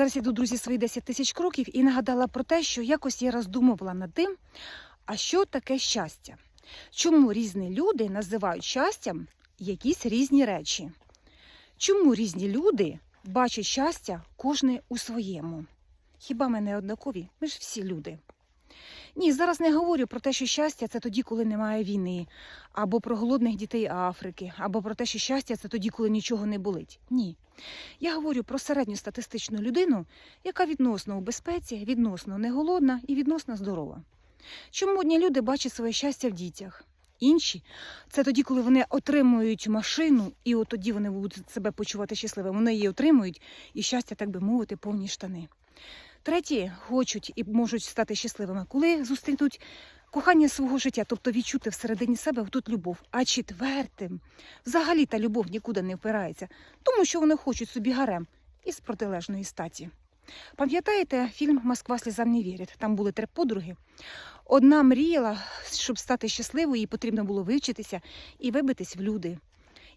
Зараз я йду, друзі, свої 10 тисяч кроків і нагадала про те, що якось я роздумувала над тим, а що таке щастя? Чому різні люди називають щастям якісь різні речі? Чому різні люди бачать щастя кожне у своєму? Хіба ми не однакові? Ми ж всі люди. Ні, зараз не говорю про те, що щастя це тоді, коли немає війни, або про голодних дітей Африки, або про те, що щастя це тоді, коли нічого не болить. Ні. Я говорю про середньостатистичну людину, яка відносно у безпеці, відносно не голодна і відносно здорова. Чому одні люди бачать своє щастя в дітях? Інші це тоді, коли вони отримують машину, і от тоді вони будуть себе почувати щасливими. Вони її отримують, і щастя, так би мовити, повні штани. Треті хочуть і можуть стати щасливими, коли зустрінуть кохання свого життя, тобто відчути всередині себе тут любов. А четвертим, взагалі та любов нікуди не впирається, тому що вони хочуть собі гарем із протилежної статі. Пам'ятаєте фільм Москва слізам не вірить? Там були три подруги. Одна мріяла, щоб стати щасливою, їй потрібно було вивчитися і вибитись в люди.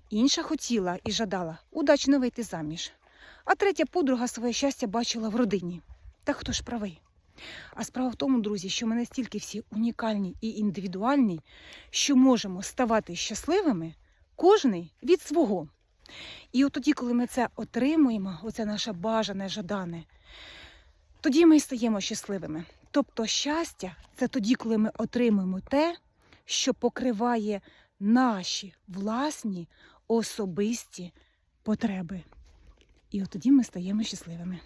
Інша хотіла і жадала удачно вийти заміж. А третя подруга своє щастя бачила в родині. Та хто ж правий? А справа в тому, друзі, що ми настільки всі унікальні і індивідуальні, що можемо ставати щасливими кожний від свого. І от тоді, коли ми це отримуємо, оце наше бажане, жадане, тоді ми і стаємо щасливими. Тобто щастя це тоді, коли ми отримуємо те, що покриває наші власні особисті потреби. І от тоді ми стаємо щасливими.